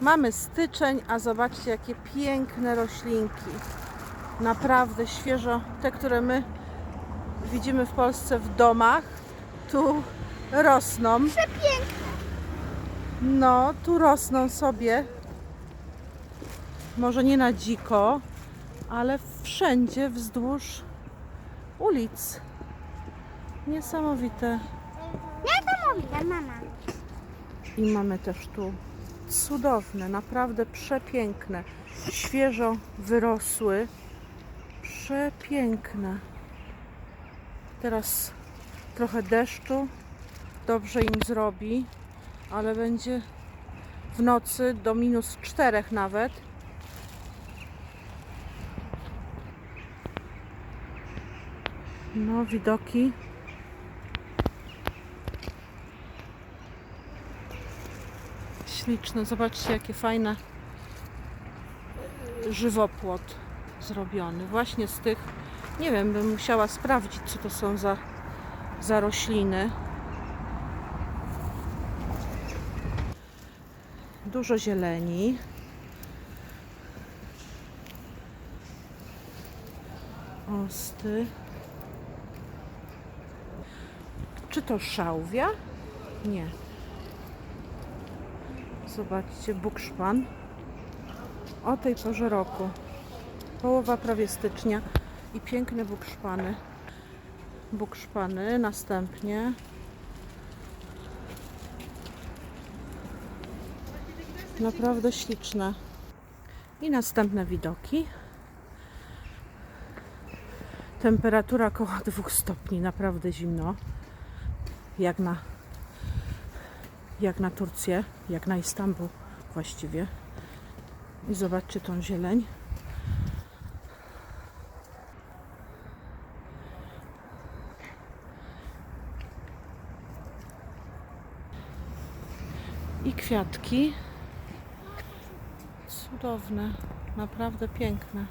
Mamy styczeń, a zobaczcie jakie piękne roślinki. Naprawdę świeżo. Te, które my widzimy w Polsce w domach, tu rosną. Przepiękne. No, tu rosną sobie. Może nie na dziko, ale wszędzie wzdłuż ulic. Niesamowite. Niesamowite, mama. I mamy też tu cudowne, naprawdę przepiękne, świeżo wyrosły, przepiękne. Teraz trochę deszczu dobrze im zrobi, ale będzie w nocy do minus czterech nawet. No, widoki Śliczne. Zobaczcie, jakie fajne żywopłot zrobiony. Właśnie z tych, nie wiem, bym musiała sprawdzić, co to są za, za rośliny. Dużo zieleni. Osty. Czy to szałwia? Nie. Zobaczcie, bukszpan. O tej porze roku. Połowa prawie stycznia i piękne bukszpany. Bukszpany następnie. Naprawdę śliczne. I następne widoki. Temperatura około 2 stopni, naprawdę zimno. Jak na jak na Turcję, jak na Istanbul właściwie. I zobaczcie tą zieleń. I kwiatki. Cudowne, naprawdę piękne.